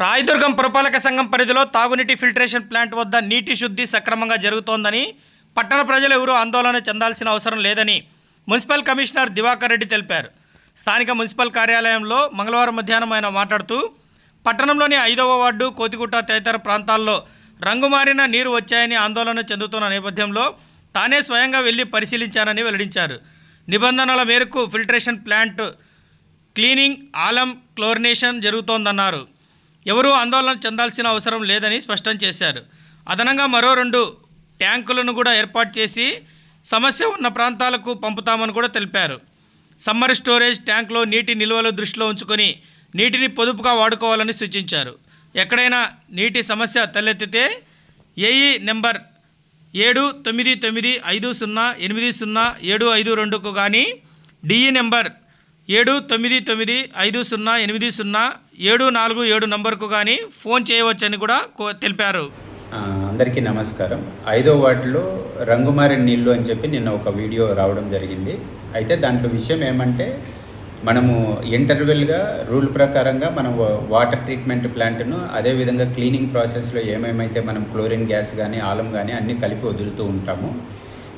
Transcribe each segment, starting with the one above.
రాయదుర్గం పురపాలక సంఘం పరిధిలో తాగునీటి ఫిల్టరేషన్ ప్లాంట్ వద్ద నీటి శుద్ధి సక్రమంగా జరుగుతోందని పట్టణ ప్రజలు ఎవరూ ఆందోళన చెందాల్సిన అవసరం లేదని మున్సిపల్ కమిషనర్ దివాకర్ రెడ్డి తెలిపారు. స్థానిక మున్సిపల్ కార్యాలయంలో మంగళవారం మధ్యాహ్నం ఆయన మాట్లాడుతూ పట్టణంలోని ఐదవ వార్డు కోతిగుట్ట తదితర ప్రాంతాల్లో రంగుమారిన నీరు వచ్చాయని ఆందోళన చెందుతున్న నేపథ్యంలో తానే స్వయంగా వెళ్ళి పరిశీలించానని వెల్లడించారు. నిబంధనల మేరకు filtration plant cleaning alum chlorination జరుగుతోందన్నారు. ఎవరూ ఆందోళన చెందాల్సిన అవసరం లేదని స్పష్టం చేశారు. అదనంగా మరో రెండు ట్యాంకులను కూడా ఏర్పాటు చేసి సమస్య ఉన్న ప్రాంతాలకు పంపుతామని కూడా తెలిపారు. సమ్మర్ స్టోరేజ్ ట్యాంక్లో నీటి నిల్వలు దృష్టిలో ఉంచుకొని నీటిని పొదుపుగా వాడుకోవాలని సూచించారు. ఎక్కడైనా నీటి సమస్య తలెత్తితే ఏఈ నెంబర్ ఏడు తొమ్మిది తొమ్మిది ఐదు సున్నా ఎనిమిది సున్నా ఏడు ఐదు రెండుకు కానీ డిఈ నెంబర్ ఏడు తొమ్మిది తొమ్మిది ఐదు సున్నా ఎనిమిది సున్నా ఏడు నాలుగు ఏడు నంబర్కు కానీ ఫోన్ చేయవచ్చని కూడా తెలిపారు. అందరికీ నమస్కారం. ఐదో వార్డులో రంగుమారిన నీళ్ళు అని చెప్పి నిన్న ఒక వీడియో రావడం జరిగింది. అయితే దాంట్లో విషయం ఏమంటే మనము ఇంటర్వెల్గా రూల్ ప్రకారంగా మనం వాటర్ ట్రీట్మెంట్ ప్లాంట్ను అదేవిధంగా క్లీనింగ్ ప్రాసెస్లో ఏమేమైతే మనం క్లోరిన్ గ్యాస్ కానీ ఆలం కానీ అన్నీ కలిపి వదులుతూ ఉంటాము.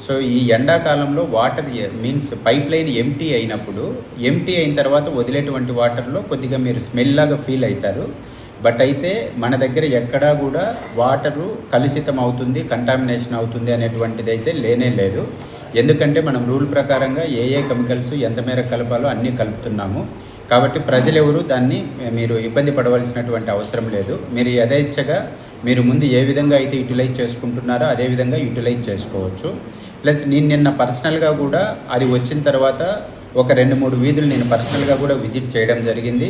సో ఈ ఎండాకాలంలో water means pipe line empty అయినప్పుడు ఎంటీ అయిన తర్వాత వదిలేటువంటి వాటర్లో కొద్దిగా మీరు స్మెల్ లాగా ఫీల్ అవుతారు. బట్ అయితే మన దగ్గర ఎక్కడా కూడా వాటరు కలుషితం అవుతుంది కంటామినేషన్ అవుతుంది అనేటువంటిది అయితే లేనే లేదు. ఎందుకంటే మనం రూల్ ప్రకారంగా ఏ ఏ కెమికల్స్ ఎంత మేర కలపాలో అన్నీ కలుపుతున్నాము. కాబట్టి ప్రజలెవరూ దాన్ని మీరు ఇబ్బంది పడవలసినటువంటి అవసరం లేదు. మీరు యథేచ్ఛగా మీరు ముందు ఏ విధంగా అయితే యూటిలైజ్ చేసుకుంటున్నారో అదే విధంగా యూటిలైజ్ చేసుకోవచ్చు. ప్లస్ నేను నిన్న పర్సనల్గా కూడా అది వచ్చిన తర్వాత ఒక రెండు మూడు వీధులు నేను పర్సనల్గా కూడా విజిట్ చేయడం జరిగింది.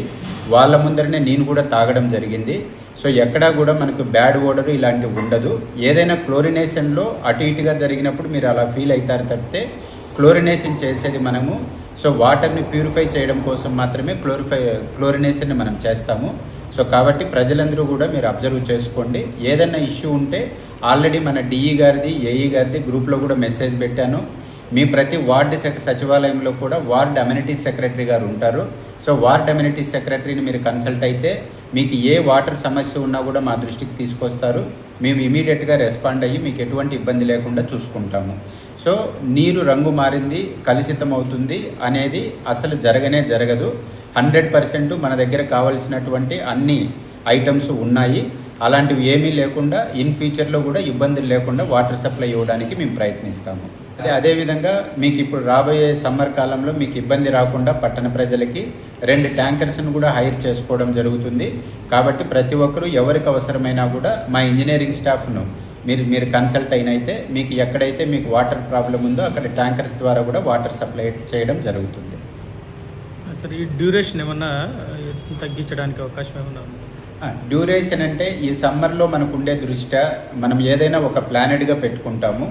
వాళ్ళ ముందరనే నేను కూడా తాగడం జరిగింది. సో ఎక్కడా కూడా మనకు బ్యాడ్ ఓడరు ఇలాంటివి ఉండదు. ఏదైనా క్లోరినేషన్లో అటు ఇటుగా జరిగినప్పుడు మీరు అలా ఫీల్ అవుతారు తప్పితే క్లోరినేషన్ చేసేది మనము. సో వాటర్ని ప్యూరిఫై చేయడం కోసం మాత్రమే క్లోరిఫై క్లోరినేషన్ని మనం చేస్తాము. సో కాబట్టి ప్రజలందరూ కూడా మీరు అబ్జర్వ్ చేసుకోండి. ఏదైనా ఇష్యూ ఉంటే ఆల్రెడీ మన డిఈ గారిది ఏఈ గారిది గ్రూప్లో కూడా మెసేజ్ పెట్టాను. మీ ప్రతి వార్డు సచివాలయంలో కూడా వార్డ్ అమ్యూనిటీస్ సెక్రటరీ గారు ఉంటారు. సో వార్డ్ అమ్యూనిటీస్ సెక్రటరీని మీరు కన్సల్ట్ అయితే మీకు ఏ వాటర్ సమస్య ఉన్నా కూడా మా దృష్టికి తీసుకొస్తారు. మేము ఇమీడియట్గా రెస్పాండ్ అయ్యి మీకు ఎటువంటి ఇబ్బంది లేకుండా చూసుకుంటాము. సో నీరు రంగు మారింది కలుషితం అవుతుంది అనేది అసలు జరగనే జరగదు. హండ్రెడ్ పర్సెంట్ మన దగ్గర కావలసినటువంటి అన్ని ఐటమ్స్ ఉన్నాయి. అలాంటివి ఏమీ లేకుండా ఇన్ ఫ్యూచర్లో కూడా ఇబ్బందులు లేకుండా వాటర్ సప్లై ఇవ్వడానికి మేము ప్రయత్నిస్తాము. అదే అదేవిధంగా మీకు ఇప్పుడు రాబోయే సమ్మర్ కాలంలో మీకు ఇబ్బంది రాకుండా పట్టణ ప్రజలకి రెండు ట్యాంకర్స్ను కూడా హైర్ చేసుకోవడం జరుగుతుంది. కాబట్టి ప్రతి ఒక్కరూ ఎవరికి అవసరమైనా కూడా మా ఇంజనీరింగ్ స్టాఫ్ను మీరు మీరు కన్సల్ట్ అయినైతే మీకు ఎక్కడైతే మీకు వాటర్ ప్రాబ్లం ఉందో అక్కడ ట్యాంకర్స్ ద్వారా కూడా వాటర్ సప్లై చేయడం జరుగుతుంది. సరే ఈ డ్యూరేషన్ ఏమన్నా తగ్గించడానికి అవకాశం ఏమన్నా డ్యూరేషన్ అంటే ఈ సమ్మర్లో మనకు ఉండే దృష్ట్యా మనం ఏదైనా ఒక ప్లానెడ్గా పెట్టుకుంటాము.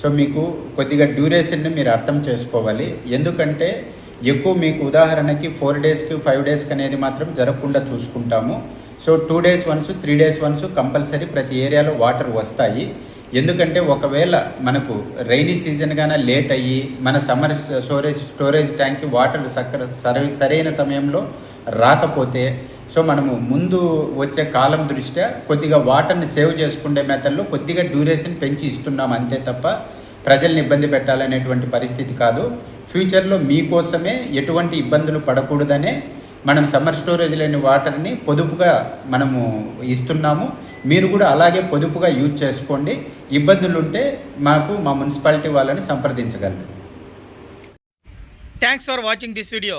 సో మీకు కొద్దిగా డ్యూరేషన్ని మీరు అర్థం చేసుకోవాలి. ఎందుకంటే ఎక్కువ మీకు ఉదాహరణకి ఫోర్ డేస్కి ఫైవ్ డేస్కి అనేది మాత్రం జరగకుండా చూసుకుంటాము. So two days once three days once compulsory ప్రతి ఏరియాలో వాటర్ వస్తాయి. ఎందుకంటే ఒకవేళ మనకు రైనీ సీజన్ కానీ లేట్ అయ్యి మన సమ్మర్ స్టోరేజ్ స్టోరేజ్ ట్యాంక్కి వాటర్ సక్క సరైన సమయంలో రాకపోతే సో మనము ముందు వచ్చే కాలం దృష్ట్యా కొద్దిగా వాటర్ని సేవ్ చేసుకునే మెథడ్లో కొద్దిగా డ్యూరేషన్ పెంచి ఇస్తున్నాం అంతే తప్ప ప్రజల్ని ఇబ్బంది పెట్టాలనేటువంటి పరిస్థితి కాదు. ఫ్యూచర్లో మీకోసమే ఎటువంటి ఇబ్బందులు పడకూడదనే మనం సమ్మర్ స్టోరేజ్ లేని వాటర్ని పొదుపుగా మనము ఇస్తున్నాము. మీరు కూడా అలాగే పొదుపుగా యూజ్ చేసుకోండి. ఇబ్బందులు ఉంటే మాకు మా మున్సిపాలిటీ వాళ్ళని సంప్రదించగలరు. Thanks for watching this video